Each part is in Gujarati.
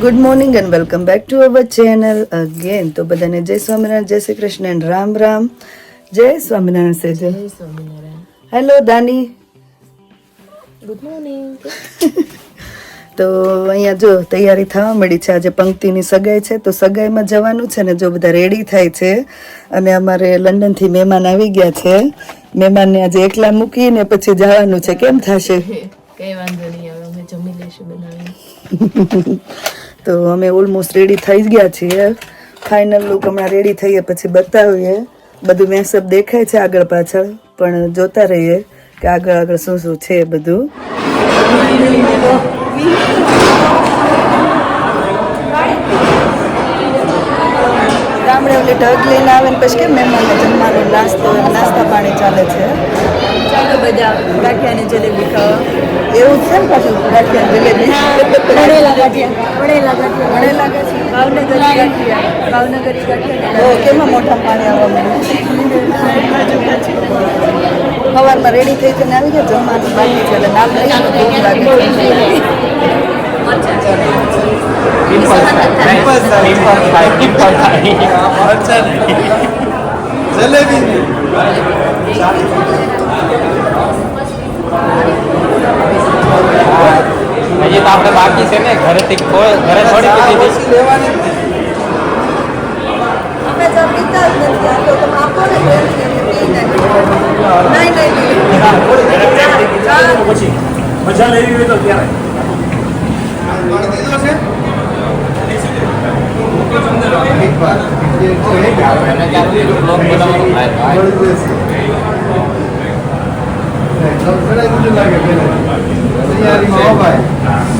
Good morning and welcome back to our channel again તો બધાને જય સ્વામિનારાયણ જય શ્રી કૃષ્ણ એન્ડ રામ રામ. જય Swaminarayan Sejal. Hello Dani good morning તો અહીંયા જો તૈયારી થવા મળી છે આજે પંક્તિની સગાઈ છે તો સગાઈમાં જવાનું છે ને જો બધા રેડી થાય છે. અને અમારે લંડનથી મહેમાન આવી ગયા છે. મહેમાનને આજે એકલા મૂકીને પછી જવાનું છે. કેમ થશે? કઈ વાંધો નહીં હવે અમે જમી લઈશું બનાવીને તો અમે ઓલમોસ્ટ રેડી થઈ ગયા છીએ. ફાઇનલ લુક હમણાં રેડી થઈએ પછી બતાવીએ. બધું મેસઅપ દેખાય છે આગળ પાછળ, પણ જોતા રહીએ કે આગળ આગળ શું શું છે બધું. ગામડે ઢગ લઈને આવે ને પછી કેમ મહેમાનને જમવાનું? નાસ્તો નાસ્તા પાણી ચાલે છે. બધા ગાંઠિયા ને જલેબી ખાવા એવું છે ને પાછું ગાંઠિયા જલેબી? વણેલા ગાંઠિયા. વણેલા ગાંઠિયા. વણેલા ગાંઠિયા? ભાવનગરી ગાંઠિયા. ભાવનગરી ગાંઠિયા. કેમાં મોટા પાણી આવવા સવારમાં રેડી થઈ જઈને આવી ગયા જમવાનું બાકી છે એટલે નામ લઈએ ભૂખ લાગે છે. હજી તો આપણે બાકી છે ને ઘરેથી કોઈ- ઘરે થોડી કીધી હતી અમે જો પીતા જ નથી આ તો તમે આપો ને પ્રેમથી અમે પી નાખીએ. નહીં નહીં નહીં પછી મજા લેવી હોય તો ત્યારે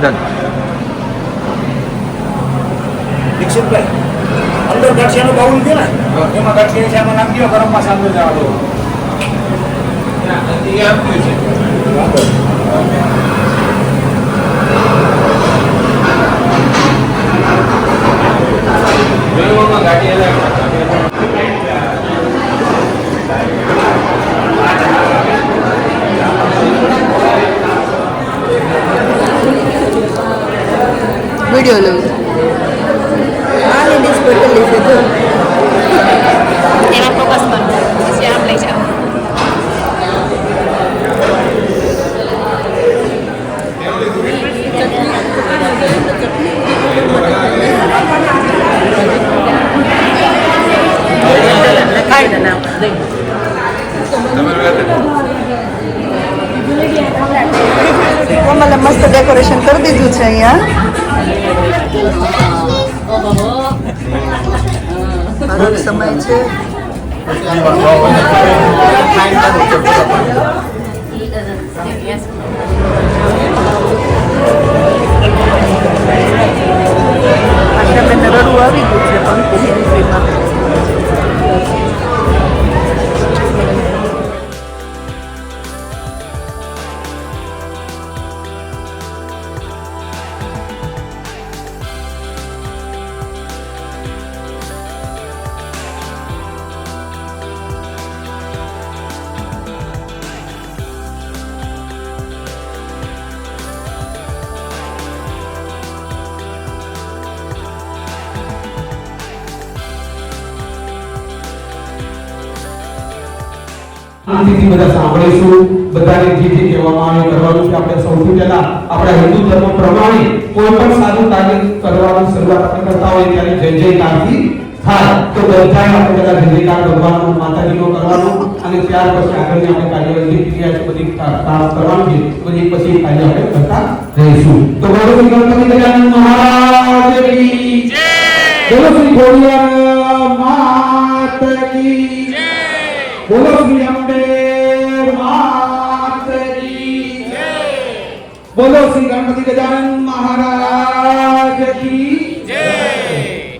થાય. દીક્ષિતભાઈ અંદર ગાંઠિયાનો બાઉલ છે ને? એમાં ગાંઠિયા છે એમાં નાખી ગરમ અંદર જવા દો વીડિયો લઉં આ લેડીઝ પટેલી છે જો એમાં ફોકસ કરો પછી આમ લઈ જાઓ કોમલે મસ્ત ડેકોરેશન કરી દીધું છે અહીંયા હરક સમય છે આશાબેનને રડવું આવી ગયું છે પંક્તિ સાંભળીશું બધાને જે જે કહેવામાં આવે કરવાનું છે. આપણે સૌથી પહેલા આપણા હિન્દુ ધર્મ પ્રમાણે કોઈ પણ સારું કાર્ય કરવાની શરૂઆત આપણે કરતા હોય ત્યારે જય જયકારથી થાય. તો બધાએ આપણે બધા જય જયકાર ભગવાનનો માતાજીનો કરવાનો અને ત્યાર પછી આગળની આપણે કાર્યવાહી ક્રિયા છે, બધી કામ કરવાની છે. બધી પછી કાર્ય આપણે કરતા રહીશું. તો બોલો શ્રી ગણપતિ ગજાનંદ મહારાજ કી જય! બોલો શ્રી ભોળિયા માત કી જય! બોલો શ્રી કી જય બોલો શ્રી ગણપતિ ગજાનન મહારાજ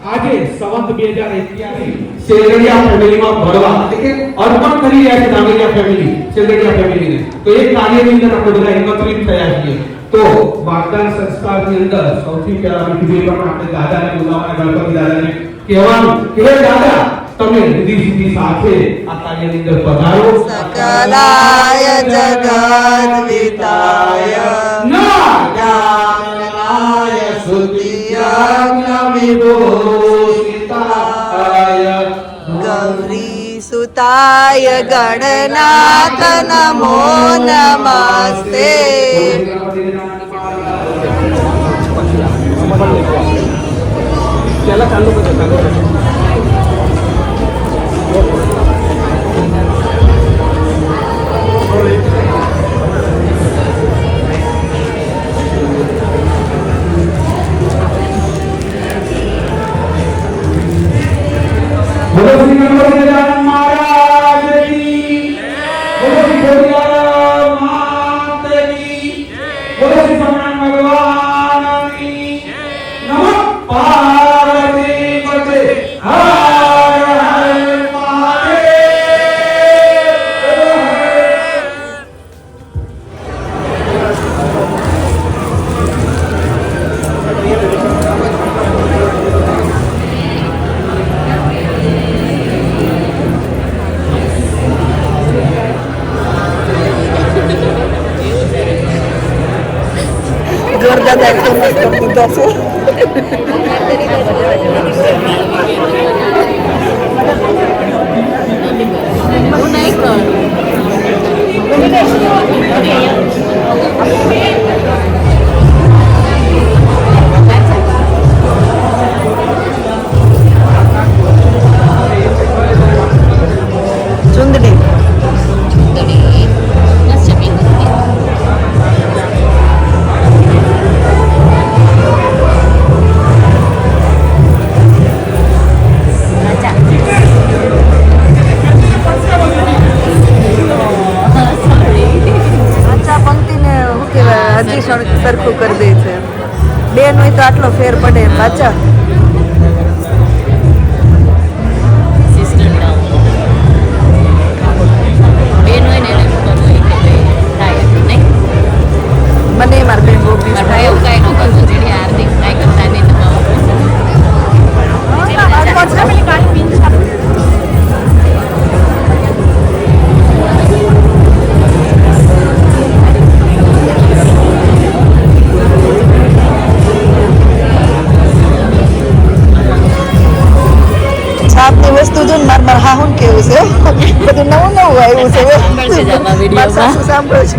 આજે સંવત 2081 શેરડિયા ફેમિલીમાં ભળવા એટલે કે અર્પણ કરી રહ્યા છે નાગરિયા ફેમિલી શેરડિયા ફેમિલીને તો એ કાર્યની અંદર આપણે બધા એકત્રિત થયા છીએ તો વાગદાન સંસ્કારની અંદર સૌથી પહેલા અમે કીધું એ પ્રમાણે આપણે દાદાને બોલાવવાના ગણપતિ દાદાને કહેવાનું કે હે દાદા તમે રીતિ સિદ્ધિ સાથે આ કાર્યની અંદર પધારો સકલાય જગદ્વિતાય જ્ઞાનાય गौरी सुताय गणनाथ नमो नमस्ते। त्याला શ્રી મારા મારા હાહુન કેવું છે? બધું નવું નવું આવ્યું છે. સાંભળે છે.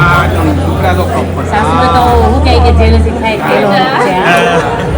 છોકરા તો. સાસુને તો હું કહે કે જેને શીખાય તે લોકો છે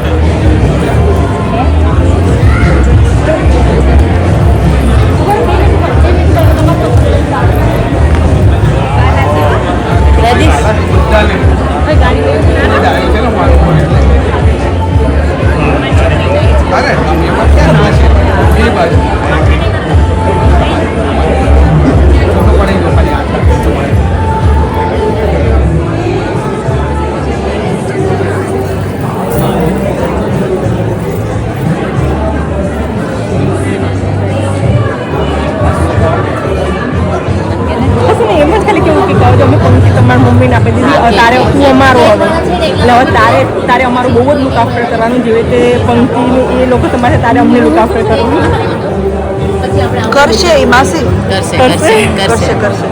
માસી? કરશે કરશે? કરશે કરશે.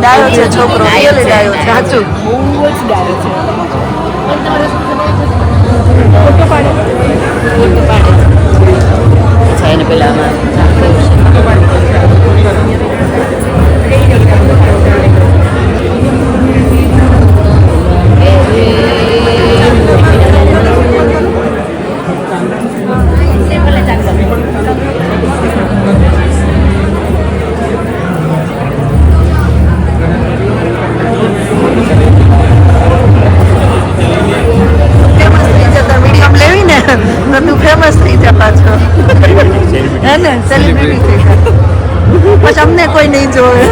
ડાયો છે છોકરો રિયલી ડાયો છે. સાચું બહુ જ ડાયો છે ફોટો પાડે. ફોટો પાડે. એને પેલા આમાં તો તું ફેમસ થઈ જા પાછો. હે ને? સેલિબ્રિટી થઈ જા પછી અમને કોઈ નહીં જોવે.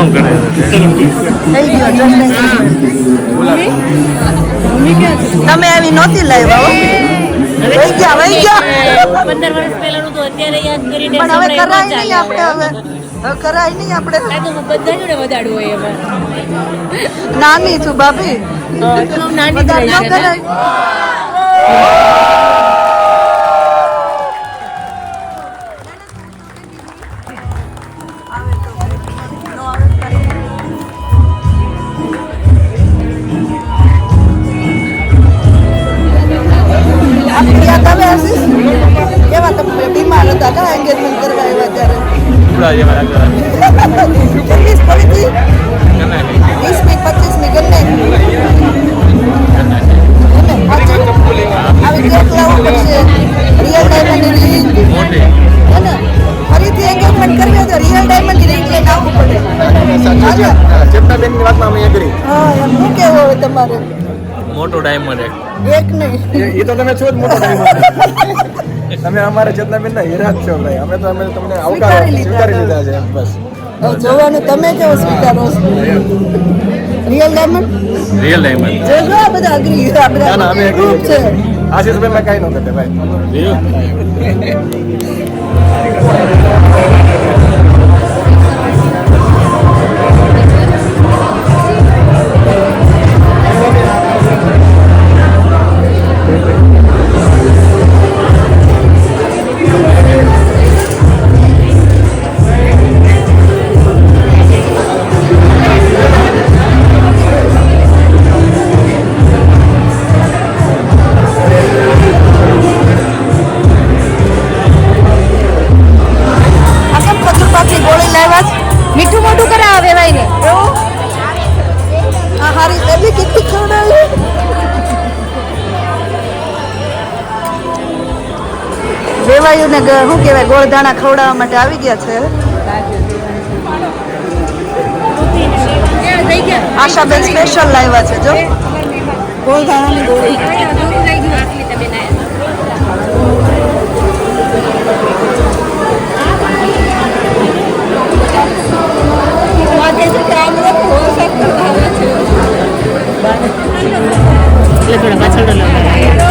થઈ કરે તમે આવી નહોતી લાવ્યા વહી ગયા વહી ગયા. પંદર વર્ષ પહેલાનું તો અત્યારે યાદ કરીને પણ હવે કરાય નહીં આપણે હવે. કરાય નહીં આપણે. બધા જોડે હોય એમાં. નાની છું ભાભી. નાની. કરાય. આવે આશીષ? કેવા તમે બીમાર હતા કા એન્ગેજમેન્ટ કરવા આવ્યા ત્યારે? કેટલી પડી હતી? વીસમી પચીસમી ગમે આવી કેક લાવવું પડશે રિયલ ડાયમંડ રિંગ હે ફરીથી એન્ગેજમેન્ટ કરવી તો રિયલ ડાયમંડ રિંગ લઈને આવવું પડે. ચેતનાબેનની વાતમાં અમે એગ્રી હા એમ શું કેવું હવે તમારે? મોટો ડાયમંડ એક. એક નહીં. એ તો તમે છો જ મોટો ડાયમંડ તમે અમારા ચેતનાબેન ના હીરા જ છો ભાઈ. અમે તો અમે તમને આવકાર સ્વીકારી લીધા. છે બસ. હવે જોવાનું તમે કેવો સ્વીકારો રિયલ ડાયમંડ રિયલ ડાયમંડ જોજો આ બધા અગ્રી આ બધા ના અમે ગ્રુપ છે. આશીષભાઈ મેં કાઈ ન કરતે ભાઈ શું કહેવાય ગોળધાણા ખવડાવવા માટે આવી ગયા છે? આશાબેન સ્પેશિયલ લાવ્યા છે જો. ગોળધાણાની ગોળી. એટલે થોડા પાછળ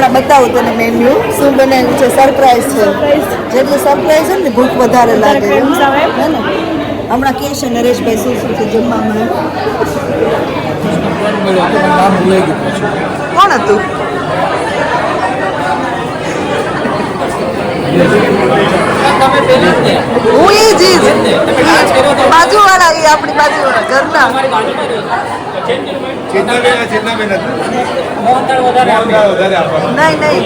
હમણાં બતાવું તને મેન્યુ શું બનેલું છે? સરપ્રાઈઝ છે. જેટલું સરપ્રાઈઝ છે ને ભૂખ વધારે લાગે. હે ને? હમણાં કે છે નરેશભાઈ શું શું છે જમવામાં? કોણ હતું? હું એ જ. બાજુવાળા એ આપણી બાજુવાળા ઘરના. નહીં નહીં.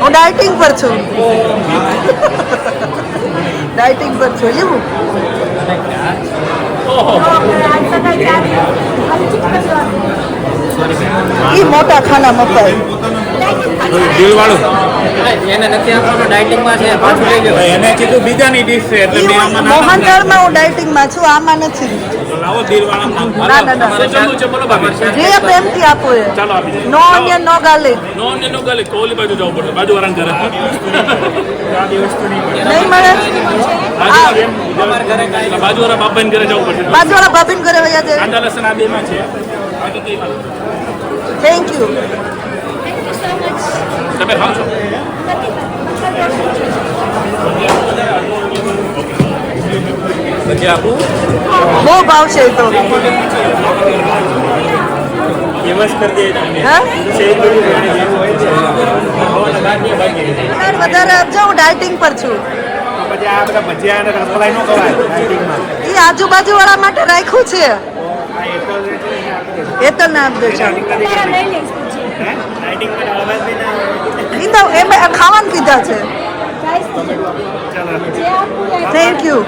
હું ડાયટિંગ પર છું. ડાયટિંગ પર છું એવું એ મોટા ખાના મપાય એને કીધું બીજાની ડીશ છે એટલે મેં આમાં ના હું ડાયટિંગમાં છું આમાં નથી લાવો દિલવાળા ના ના ના. જમવું છે બોલો ભાભી જે પ્રેમથી આપો એ. ચાલો આપી નો ઓનિયન નો ગાર્લિક નો ને નો ગલે કોલી બાજુ જવું પડે. બાજુ વાળા ઘરે. આ દિવસ તો નહીં મળે? બાજુ વાળા બાપાને ઘરે જવું પડશે. બાજુવાળા ભાભીને ઘરે વયા જાય. કાંદા લસણ આ બેમાં છે. બાકી કઈ વાત થેન્ક યુ તમે ખાવ છો? બહુ ભાવ છે તો. ફેમસ કરી દે વધારે આપજો હું ડાયટિંગ પર છું. એ આજુબાજુ વાળા માટે રાખ્યું છે. એ તો ના આપજો. ખાવાનું કીધા છે થેન્ક યુ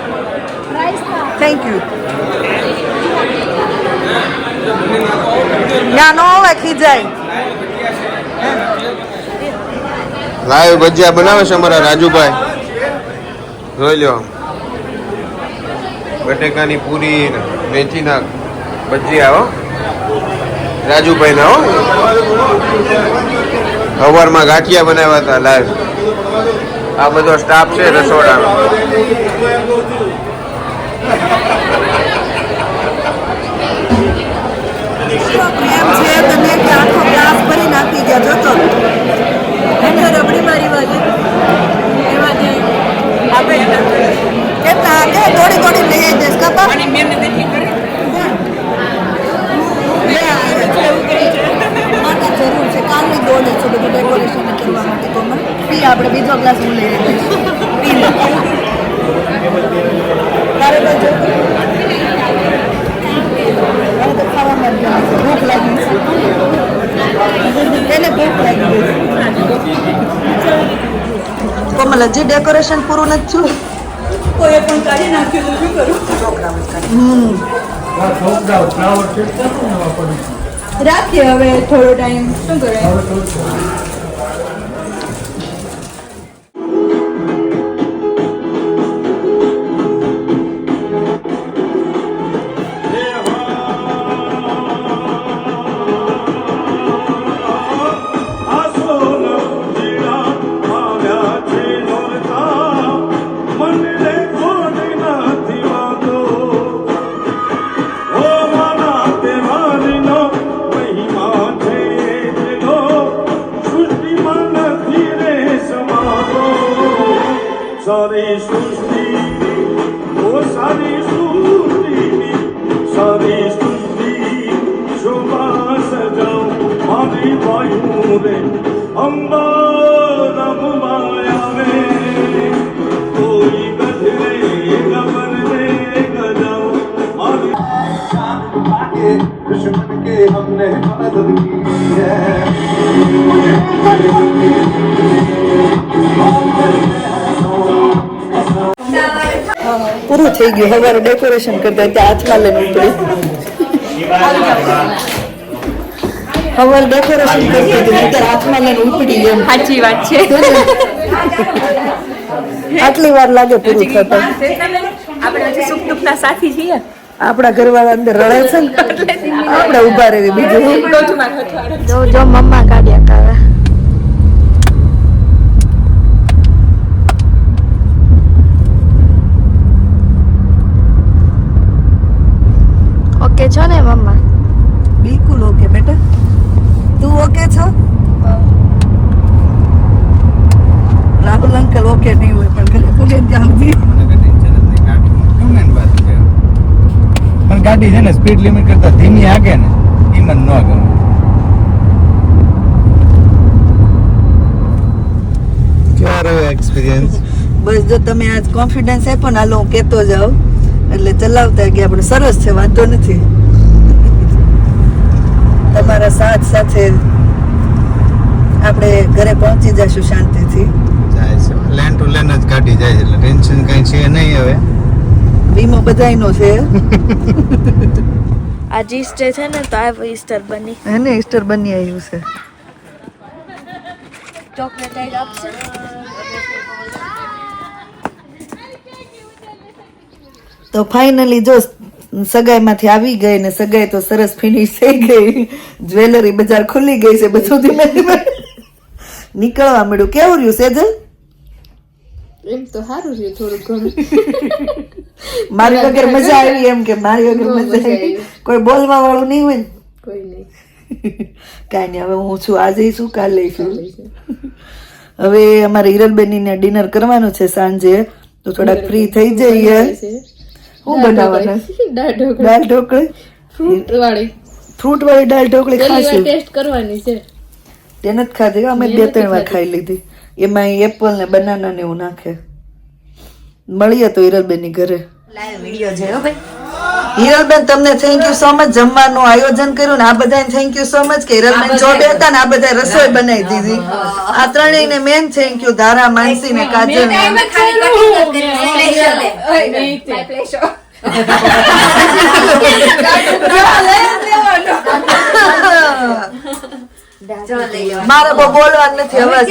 થેન્ક યુ ના નો હવે ખીજાય લાઈવ ભજીયા બનાવે છે અમારા રાજુભાઈ. જોઈ લ્યો. બટેકાની પૂરી મેથીના ભજીયા હો. રાજુભાઈ ના હો. સવારમાં ગાંઠિયા બનાવ્યા હતા લાઈવ આ બધો સ્ટાફ છે રસોડાનો. પ્રેમ છે તને કે આખો ગ્લાસ ભરીને આપી ગયા જોતો એને રબડી મારી વાલી કેટલા કે થોડી થોડી લઈ આવી દઈશ કપા લે આવ્યા છે. માટે જરૂર છે કાલની દોડે છે બધું ડેકોરેશન કરવા માટે તો મને પી આપણે બીજો ગ્લાસ હું લઈ આવી દઈશ પી લે તારે કોઈ જોતું? હવે તો ખાવામાં જ ગમે છે. ભૂખ લાગી છે એને ભૂખ લાગી ગઈ કોમલ હજી નથી કોઈ પણ કાઢી નાખ્યું તો શું કરું? રાખીએ હવે થોડો ટાઈમ. શું કરે? થઈ ગયું. હવારે ડેકોરેશન કરતા ત્યાં હાથમાં લઈને ઉપડી. હવાર ડેકોરેશન કરતી હતી નહીંતર હાથમાં લઈને ઉપડી એમ. સાચી વાત છે. આટલી વાર લાગે પૂરું થતા. આપણે હજી સુખ દુઃખના સાથી છીએ. આપણા ઘરવાળા અંદર રડે છે ને? આપણે ઊભા રહેવી બીજું જો જો મમ્મા કાઢ્યા કાવે ઓકે છો ને મમ્મા? બિલકુલ ઓકે બેટા. તું ઓકે છો? રાહુલ અંકલ ઓકે નહીં હોય પણ ઘરે પૂગે ત્યાં સુધી. પણ ગાડી છે ને સ્પીડ લિમિટ કરતા ધીમી આગે ને ઈ મને ન ગમે. કેવો રહ્યો એક્સપિરિયન્સ બસ જો તમે આજ કોન્ફિડન્સ આપ્યો ને હાલો હું કહેતો જાઉં. એટલે ચલાવતા ગયા પણ સરસ છે વાંધો નથી. તમારા સાથ સાથે આપણે ઘરે પહોંચી જશું શાંતિથી. જાય છે. લેન ટુ લેન જ કાઢી જાય છે એટલે ટેન્શન કઈ છે નહીં હવે. વીમો બધાયનો છે. આજ ઈસ્ટર છે ને તો આ ઈસ્ટર બની એને ઈસ્ટર બની આવ્યું છે. ચોકલેટ આપશે તો ફાઇનલી જો સગાઈમાંથી આવી ગઈ ને સગાઈ તો સરસ ફિનિશ થઈ ગઈ. જ્વેલરી બજાર ખુલી ગઈ છે બધું ધીમે ધીમે. નીકળવા મળ્યું. કેવું રહ્યું સેજલ? એમ તો સારું રહ્યું થોડું ઘણું. મારી વગર મજા આવી એમ કે મારી વગર મજા આવી. કોઈ બોલવા વાળું નહીં હોય કોઈ નહીં. કાંઈ નહીં હવે હું છું આજે છું કાલે છું? હવે અમારે હિરલબેનીને ડિનર કરવાનું છે સાંજે. તો થોડાક ફ્રી થઈ જઈએ. શું બનાવવાના? દાળ ઢોકળી. ફ્રૂટ વાળી ફ્રૂટ વાળી દાળ ઢોકળી ખાશું ટેસ્ટ કરવાની છે. તે નથી ખાધી અમે બે ત્રણ વાર ખાઈ લીધી. એમાં એપલ ને બનાના ને એવું નાખે. મળીએ તો ઈરલબેનની ઘરે વીડિયો જોયો ભાઈ? હિરલબેન તમને થેન્ક યુ સો મચ જમવાનું આયોજન કર્યું ને આ બધાને થેન્ક યુ સો મચ કે હિરલબેન જોડે હતા ને આ બધા રસોઈ બનાવી દીધી. આ ત્રણેય ને મેન થેન્ક યુ ધારા માનસી ને કાજલ મારે બહુ બોલવાનું નથી અવાજ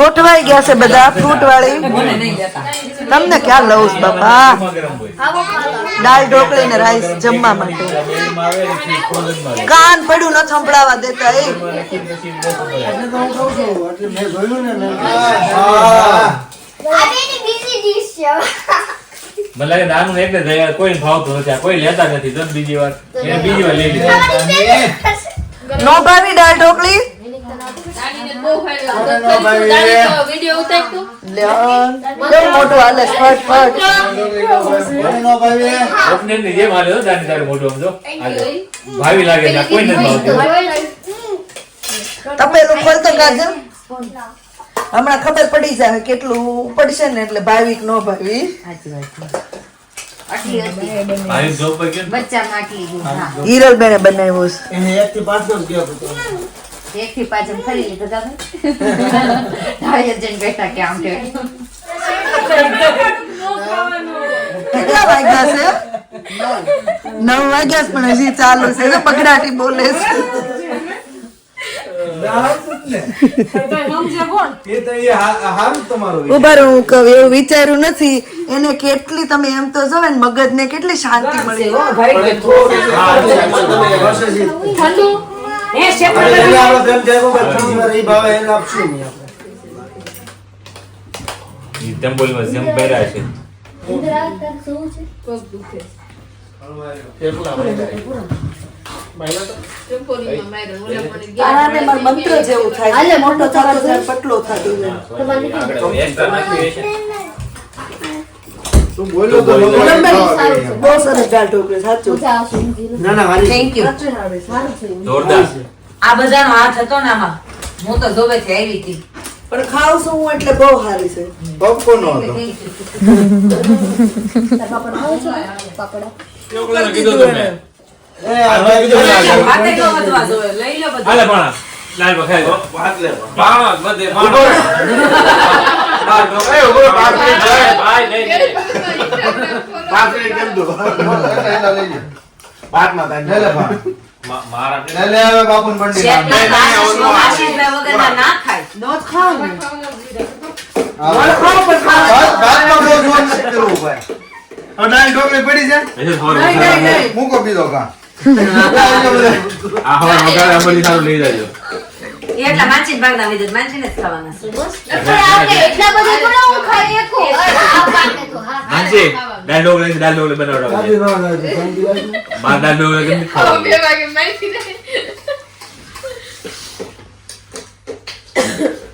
ગોઠવાઈ ગયા છે બધા ફ્રૂટ વાળી તમને ક્યાં લઉં છું બાપા? દાળ ઢોકળી ને રાઈસ જમવા માટે. કાન પડ્યું ન સંભળાવા દેતા એ. મને લાગે નાનું એટલે જ કોઈ ભાવતું નથી. કોઈ લેતા નથી બીજી વાર. બીજી વાર લઈ લીધું. નો ભાવી દાળ ઢોકળી? મોટું હાલે? ફટ ફટ. મોટું સમજો હાલે. ભાવી લાગે કોઈ નથી તપેલું ખોલતો કાજલ હમણાં ખબર પડી જાય કેટલું પડશે ને એટલે ભાવિક નો ભાવી. પર કેમ હિરલ બેને બનાવ્યું છે. એક થી પાંચ લીધું તમે ઢાળી જઈને બેઠા કે આમ કે. કેટલા વાગ્યા છે? નવ વાગ્યા છે પણ હજી ચાલુ છે. પકડાટી બોલે છે. ઊભા રહો, હું કહું એવું વિચાર્યું નથી. એને કેટલી તમે એમ તો જો ને મગજ ને કેટલી શાંતિ મળી. હો. ઠંડુ? ઈ ટેમ્પોલમાં જેમ પહેર્યા છે. દુખે મંત્ર જેવું થાય છે. મોટો થતો થતો જાય. આગળ extra બહુ સરસ દાળ ઢોકળી સાચું. થેન્ક યુ જોરદાર. આ બધાનો હાથ હતો ને આમાં. હું તો જોવે છે આવી હતી. પણ ખાવ છું હું એટલે બહુ સારી છે. કીધું તમે. વાતે ન ખાય. નો ખાવ પડી જાય. મૂકો બીજો કા? આ હવા વગાડે અંબલી સારું લઈ જાજો એટલા માનસી ભાગના વિદ્યુત માનસી ને જ ખાવાના એટલા બધા થોડા હું ખાઈ તો. છે દાલ ઢોકળી દાલ ઢોકળી ના રાખજો. માર દાલ ઢોકળી કેમ નથી ખાવાનું?